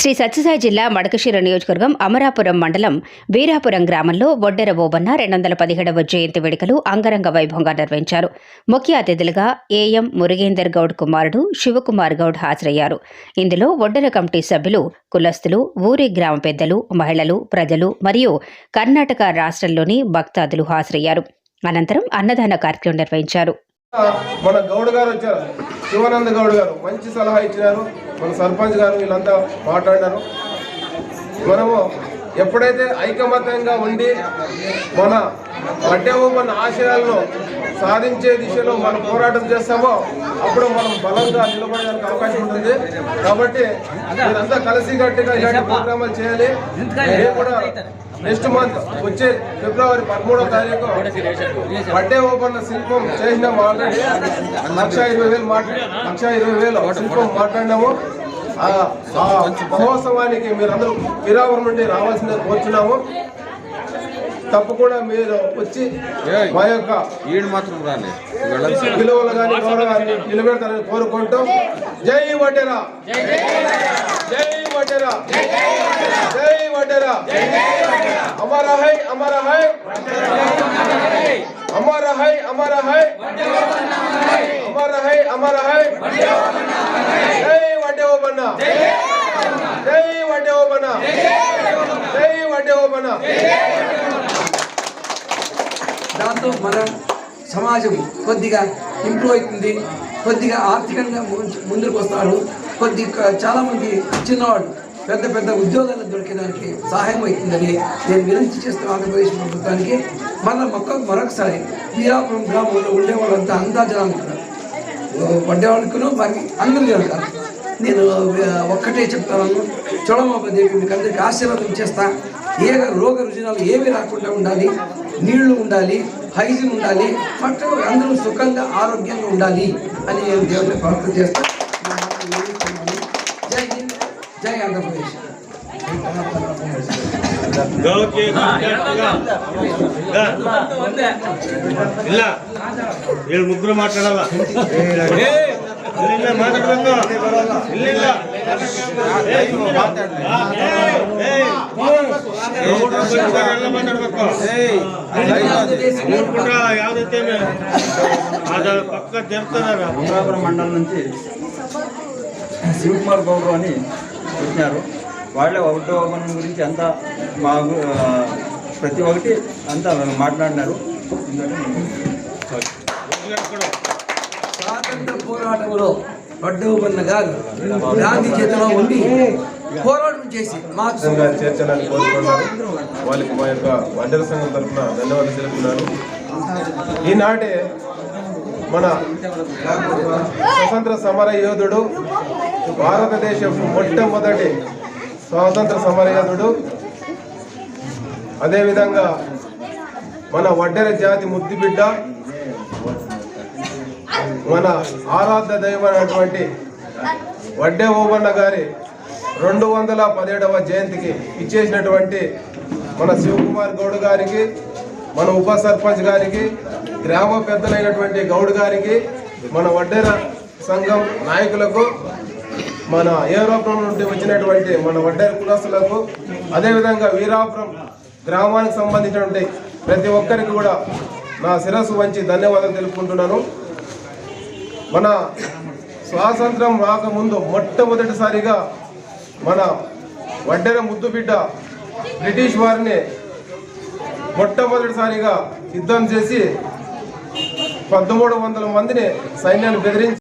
శ్రీ సత్యసాయి జిల్లా మడకశిర నియోజకవర్గం అమరాపురం మండలం వీరాపురం గ్రామంలో ఒడ్డెర ఓబన్న రెండు వందల పదిహేడవ జయంతి వేడుకలు అంగరంగ వైభవంగా నిర్వహించారు. ముఖ్య అతిథులుగా ఏఎం మురుగేందర్ గౌడ్ కుమారుడు శివకుమార్ గౌడ్ హాజరయ్యారు. ఇందులో ఒడ్డెర కమిటీ సభ్యులు కులస్తులు ఊరి గ్రామ పెద్దలు మహిళలు ప్రజలు మరియు కర్ణాటక రాష్ట్రంలోని భక్తాదులు హాజరయ్యారు. అనంతరం అన్నదాన కార్యక్రమం నిర్వహించారు. మన గౌడ్ గారు వచ్చారు. శివానంద గౌడ్ గారు మంచి సలహా ఇచ్చినారు. మన సర్పంచ్ గారు వీళ్ళంతా మాట్లాడినారు. మనము ఎప్పుడైతే ఐకమత్యంగా ఉండి మన పడ్డేవో మన ఆశయాలను సాధించే దిశలో మనం పోరాటం చేస్తామో అప్పుడు మనం బలంగా నిలబడడానికి అవకాశం ఉంటుంది. కాబట్టి మీరంతా కలిసికట్టుగా ఇలాంటి ప్రోగ్రామాలు చేయాలి. కూడా నెక్స్ట్ మంత్ వచ్చే ఫిబ్రవరి పదమూడవ తారీఖు బర్త్డే ఓపెన్ శిల్పం చేసినాము ఆల్రెడీ. లక్ష ఇరవై వేలు మాట్లా లక్ష ఇరవై వేలు శిల్పం మాట్లాడినాము. మహోత్సవానికి మీరందరూ పిరావరం నుండి రావాల్సిందే కోరుచున్నాము. తప్పకుండా మీరు వచ్చి మా యొక్క ఈడు మాత్రం విలువలు కానీ గౌరవాన్ని నిలబెడతారని కోరుకుంటూ జై వడ్డెరా. జై. వడ్డెరా? జై వడ్డెరా? అమర హై అమర హై. అమర దాంతో మన సమాజం కొద్దిగా ఇంప్రూవ్ అవుతుంది. కొద్దిగా ఆర్థికంగా ముందు- ముందుకు వస్తారు. కొద్ది చాలామంది చిన్నవాళ్ళు పెద్ద పెద్ద ఉద్యోగాలు దొరికేదానికి సహాయం అవుతుందని నేను వినంతి చేస్తున్న ఆంధ్రప్రదేశ్ ప్రభుత్వానికి మళ్ళీ మొక్క మరొకసారి వీరాపురం గ్రామంలో ఉండే వాళ్ళంతా అంతా జనాలు పడ్డేవాళ్ళకును మరి అందరూ జరుగుతారు నేను ఒక్కటే చెప్తాను. చోళమాపదేవి మీకు అందరికీ ఆశీర్వాదం చేస్తా. ఏ రోగ రుజునాలు ఏమీ రాకుండా ఉండాలి నీళ్ళు ఉండాలి హైజీన్ ఉండాలి బట్ అందరూ సుఖంగా ఆరోగ్యంగా ఉండాలి అని నేను దేవుడిని ప్రార్థన చేస్తాను హింద్ జై ఆంధ్రప్రదేశ్ ಇಲ್ಲ ಏಳು ಮುಗ್ಗರು ಮಾತಾಡಲ್ಲ ಇಲ್ಲಿಂದ ಮಾತಾಡ್ಬೇಕು ಇಲ್ಲಿಲ್ಲ ಏ, ಸುಮ್ನಿರು. ಏ, ಗೌಡ್ರು ಬಂದಿದ್ದಾರೆ, ಎಲ್ಲ ಮಾತಾಡ್ಬೇಕು ನೋಡ್ಬಿಟ್ರ ಯಾವ್ದೈತೆ ಅದ ಪಕ್ಕ ತೆರ್ತಾರ అమరాపురం మండలం నుంచి శివకుమార్ గౌడ్ అని వచ్చినారు వాళ్ళే ఒకటో ఓపెన్ గురించి అంతా మా ప్రతి ఒక్కటి అంతా మాట్లాడినారు. స్వాతంత్ర పోరాటంలో పడ్డవన్న గారు గాంధీ చేతిలో ఉండి పోరాటం చేసి మాకు సంఘంగా చేర్చాలని కోరుకుంటున్నారు వాళ్ళకి మా యొక్క వడ్డల సంఘం తరఫున ధన్యవాదాలు తెలుపుతున్నాను. ఈనాటి మన స్వతంత్ర సమర యోధుడు భారతదేశం మొట్టమొదటి స్వాతంత్ర సమరయోధుడు. అదేవిధంగా మన వడ్డెర జాతి ముద్దుబిడ్డ మన ఆరాధ్య దైవమైనటువంటి వడ్డే ఓబన్న గారి రెండు వందల పదిహేడవ జయంతికి ఇచ్చేసినటువంటి మన శివకుమార్ గౌడ్ గారికి మన ఉప సర్పంచ్ గారికి గ్రామ పెద్దలైనటువంటి గౌడ్ గారికి మన వడ్డేర సంఘం నాయకులకు మన ఏరోపురం నుండి వచ్చినటువంటి మన వడ్డారి కులాసులకు అదేవిధంగా వీరాపురం గ్రామానికి సంబంధించినటువంటి ప్రతి ఒక్కరికి కూడా నా శిరస్సు వంచి ధన్యవాదాలు తెలుపుకుంటున్నాను. మన స్వాతంత్రం రాకముందు మొట్టమొదటిసారిగా మన వడ్డెర ముద్దుబిడ్డ బ్రిటిష్ వారిని మొట్టమొదటిసారిగా యుద్ధం చేసి పదమూడు వందల మందిని సైన్యాన్ని బెదిరించి